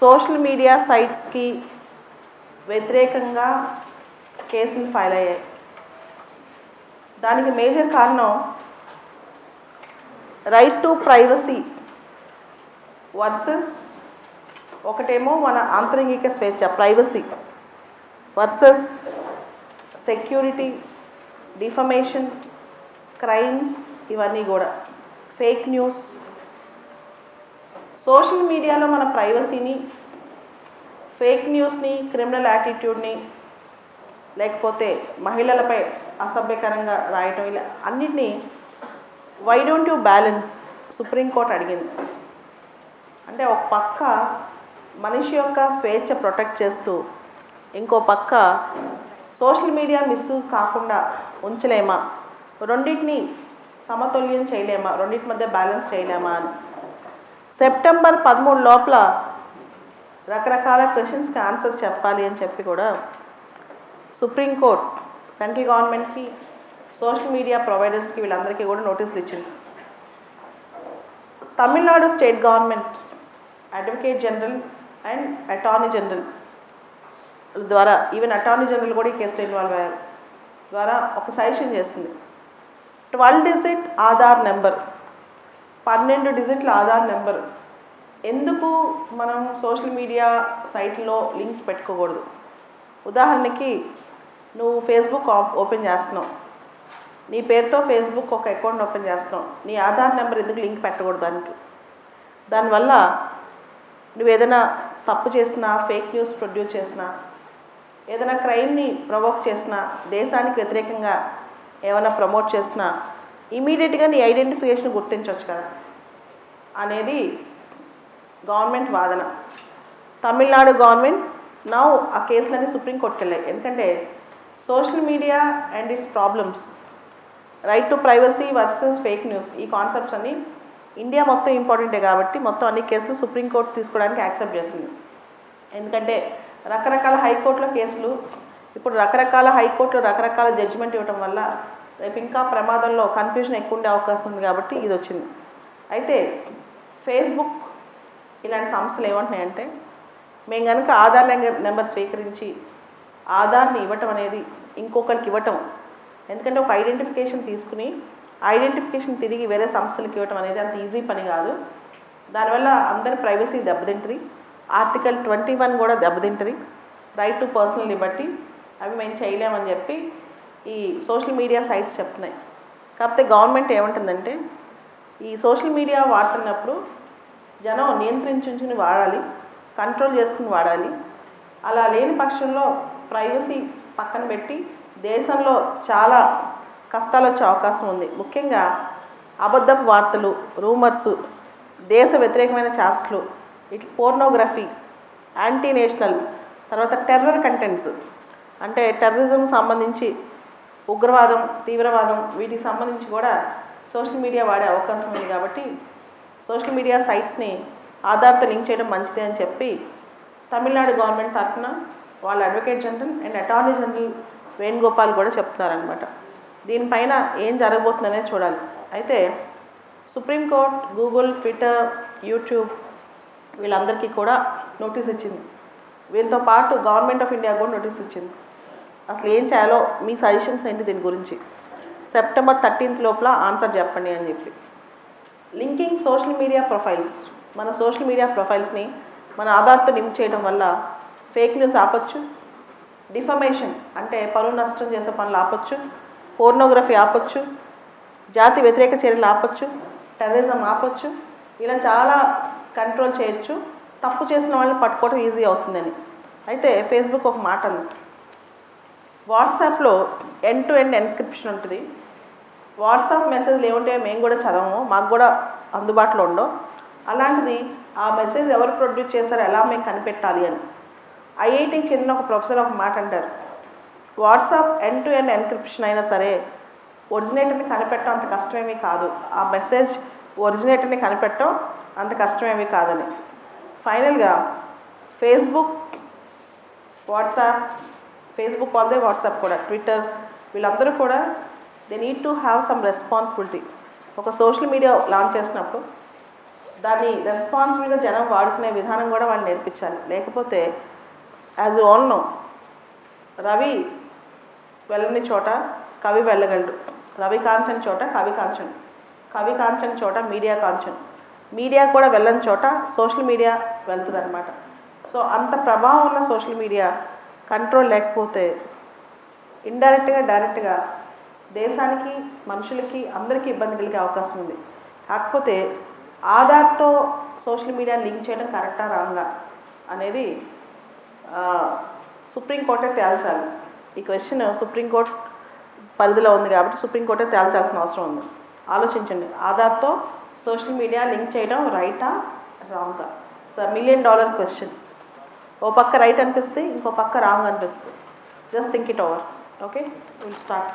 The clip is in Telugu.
సోషల్ మీడియా సైట్స్కి వ్యతిరేకంగా కేసులు ఫైల్ అయ్యాయి. దానికి మేజర్ కారణం రైట్ టు ప్రైవసీ వర్సెస్ ఒకటేమో మన ఆంతరంగిక స్వేచ్ఛ privacy versus security defamation crimes ఇవన్నీ కూడా. ఫేక్ న్యూస్ సోషల్ మీడియాలో మన ప్రైవసీని ఫేక్ న్యూస్ని క్రిమినల్ యాటిట్యూడ్ని లేకపోతే మహిళలపై అసభ్యకరంగా రాయటం ఇలా అన్నిటినీ why don't you balance supreme court అడిగింది. అంటే ఒక పక్క మనిషి యొక్క స్వేచ్ఛ ప్రొటెక్ట్ చేస్తూ ఇంకో పక్క సోషల్ మీడియా మిస్యూజ్ కాకుండా ఉంచలేమా? రెండింటిని సమతుల్యం చేయలేమా? రెండింటి మధ్య బ్యాలెన్స్ చేయలేమా అని. సెప్టెంబర్ పదమూడు లోపల రకరకాల క్వశ్చన్స్కి ఆన్సర్ చెప్పాలి అని చెప్పి కూడా సుప్రీంకోర్టు సెంట్రల్ గవర్నమెంట్కి సోషల్ మీడియా ప్రొవైడర్స్కి వీళ్ళందరికీ కూడా నోటీసులు ఇచ్చింది. Tamil Nadu state government advocate general and attorney general ద్వారా ఈవెన్ అటార్నీ జనరల్ కూడా ఈ కేసులో ఇన్వాల్వ్ అయ్యారు ద్వారా ఒక సజెషన్ చేసింది. ట్వెల్వ్ డిజిట్ ఆధార్ నెంబర్ పన్నెండు డిజిట్ల ఆధార్ నెంబర్. ఎందుకు మనం సోషల్ మీడియా సైట్లో లింక్ పెట్టుకోకూడదు? ఉదాహరణకి నువ్వు ఫేస్బుక్ ఓపెన్ చేస్తున్నావు. నీ పేరుతో ఫేస్బుక్ ఒక అకౌంట్ ఓపెన్ చేస్తున్నావు. నీ ఆధార్ నెంబర్ ఎందుకు లింక్ పెట్టకూడదు దానికి? దానివల్ల నువ్వు ఏదైనా తప్పు చేసినా ఫేక్ న్యూస్ ప్రొడ్యూస్ చేసినా ఏదైనా క్రైమ్ని ప్రొవోక్ చేసినా దేశానికి వ్యతిరేకంగా ఏమైనా ప్రమోట్ చేసినా ఇమీడియట్గా నీ ఐడెంటిఫికేషన్ గుర్తించవచ్చు కదా. అనేది గవర్నమెంట్ వాదన. తమిళనాడు గవర్నమెంట్ నా ఆ కేసులన్నీ సుప్రీంకోర్టుకి వెళ్ళాయి ఎందుకంటే social media and its problems. Right to privacy versus fake news. ఈ కాన్సెప్ట్స్ అన్ని ఇండియా మొత్తం ఇంపార్టెంటే కాబట్టి మొత్తం అన్ని కేసులు సుప్రీంకోర్టు తీసుకోవడానికి యాక్సెప్ట్ చేసింది ఎందుకంటే రకరకాల హైకోర్టులో కేసులు ఇప్పుడు రకరకాల హైకోర్టులో రకరకాల జడ్జిమెంట్ ఇవ్వటం వల్ల రేపు ఇంకా ప్రమాదంలో కన్ఫ్యూజన్ ఎక్కువ ఉండే అవకాశం ఉంది కాబట్టి ఇది వచ్చింది. అయితే ఫేస్బుక్ ఇలాంటి సంస్థలు ఏమంటున్నాయంటే మేము కనుక ఆధార్ నెంబర్ నెంబర్ స్వీకరించి ఆధార్ని ఇవ్వటం అనేది ఇంకొకరికి ఇవ్వటం ఎందుకంటే ఒక ఐడెంటిఫికేషన్ తీసుకుని ఐడెంటిఫికేషన్ తిరిగి వేరే సంస్థలకు ఇవ్వటం అనేది అంత ఈజీ పని కాదు. దానివల్ల అందరి ప్రైవసీ దెబ్బతింటుంది. ఆర్టికల్ ట్వంటీ వన్ కూడా దెబ్బతింటుంది. రైట్ టు పర్సనల్ లిబర్టీ అవి మేము చేయలేమని చెప్పి ఈ సోషల్ మీడియా సైట్స్ చెప్తున్నాయి. కాకపోతే గవర్నమెంట్ ఏమంటుందంటే ఈ సోషల్ మీడియా వాడుతున్నప్పుడు జనం నియంత్రించుకుని వాడాలి కంట్రోల్ చేసుకుని వాడాలి. అలా లేని పక్షంలో ప్రైవసీ పక్కన పెట్టి దేశంలో చాలా కష్టాలు వచ్చే అవకాశం ఉంది. ముఖ్యంగా అబద్ధపు వార్తలు రూమర్సు దేశ వ్యతిరేకమైన చాస్ట్లు ఇట్లా పోర్నోగ్రఫీ యాంటీ నేషనల్ తర్వాత టెర్రర్ కంటెంట్స్ అంటే టెర్రరిజం సంబంధించి ఉగ్రవాదం తీవ్రవాదం వీటికి సంబంధించి కూడా సోషల్ మీడియా వాడే అవకాశం ఉంది కాబట్టి సోషల్ మీడియా సైట్స్ని ఆధార్తో లింక్ చేయడం మంచిది అని చెప్పి తమిళనాడు గవర్నమెంట్ తరఫున వాళ్ళ advocate general and attorney general Venugopal కూడా చెప్తున్నారనమాట దీనిపైన ఏం జరగబోతుందనేది చూడాలి. అయితే సుప్రీంకోర్టు గూగుల్ ట్విట్టర్ యూట్యూబ్ వీళ్ళందరికీ కూడా నోటీస్ ఇచ్చింది. వీళ్ళతో పాటు గవర్నమెంట్ ఆఫ్ ఇండియా కూడా నోటీస్ ఇచ్చింది. అసలు ఏం చేయాలో మీ సజెషన్స్ ఏంటి దీని గురించి? సెప్టెంబర్ థర్టీన్త్ లోపల ఆన్సర్ చెప్పండి అని చెప్పి. లింకింగ్ సోషల్ మీడియా ప్రొఫైల్స్ మన సోషల్ మీడియా ప్రొఫైల్స్ని మన ఆధార్తో లింక్ చేయడం వల్ల ఫేక్ న్యూస్ ఆపచ్చు. డిఫమేషన్ అంటే పనులు నష్టం చేసే పనులు ఆపొచ్చు. పోర్నోగ్రఫీ ఆపొచ్చు. జాతి వ్యతిరేక చర్యలు ఆపొచ్చు. టెర్రరిజం ఆపచ్చు. ఇలా చాలా కంట్రోల్ చేయొచ్చు. తప్పు చేసిన వాళ్ళని పట్టుకోవడం ఈజీ అవుతుందని. అయితే ఫేస్బుక్ ఒక మాట అంది వాట్సాప్లో ఎండ్ టు ఎండ్ ఎన్క్రిప్షన్ ఉంటుంది. వాట్సాప్ మెసేజ్లు ఏముంటాయో మేము కూడా చదవము మాకు కూడా అందుబాటులో ఉండవు. అలాంటిది ఆ మెసేజ్ ఎవరు ప్రొడ్యూస్ చేశారో ఎలా మేము కనిపెట్టాలి అని. ఐఐటికి చెందిన ఒక ప్రొఫెసర్ ఒక మాట అంటారు. WhatsApp end to end encryption అయినా సరే ఒరిజినేటర్ని కనిపెట్టడం అంత కష్టమేమీ కాదు. ఆ మెసేజ్ ఒరిజినేటర్ని కనిపెట్టడం అంత కష్టమేమీ కాదని. ఫైనల్గా ఫేస్బుక్ వాట్సాప్ ఫేస్బుక్ వాళ్ళదే వాట్సాప్ కూడా ట్విట్టర్ వీళ్ళందరూ కూడా they need to have some responsibility ఒక సోషల్ మీడియా లాంచ్ చేసినప్పుడు దాన్ని రెస్పాన్సిబుల్గా జనం వాడుకునే విధానం కూడా వాళ్ళు నేర్పించాలి. లేకపోతే యాజ్ ఓన్ నో రవి వెళ్ళని చోట కవి వెళ్ళగలడు రవి కాంచని చోట కవి కాంచన్. కవి కాంచని చోట మీడియా కాంచన్. మీడియా కూడా వెళ్ళని చోట సోషల్ మీడియా వెళ్తుంది అనమాట సో అంత ప్రభావం ఉన్న సోషల్ మీడియా కంట్రోల్ లేకపోతే ఇండైరెక్ట్గా డైరెక్ట్గా దేశానికి మనుషులకి అందరికీ ఇబ్బంది కలిగే అవకాశం ఉంది. కాకపోతే ఆధార్తో సోషల్ మీడియా లింక్ చేయడం కరెక్టా రాంగా అనేది సుప్రీంకోర్టే తేల్చాలి. ఈ క్వశ్చన్ సుప్రీంకోర్టు పరిధిలో ఉంది కాబట్టి సుప్రీంకోర్టే తేల్చాల్సిన అవసరం ఉంది. ఆలోచించండి. ఆధార్తో సోషల్ మీడియా లింక్ చేయడం రైటా రాంగా? So million dollar question. ఓ పక్క రైట్ అనిపిస్తే ఇంకో పక్క రాంగ్ అనిపిస్తుంది. Just think it over okay will start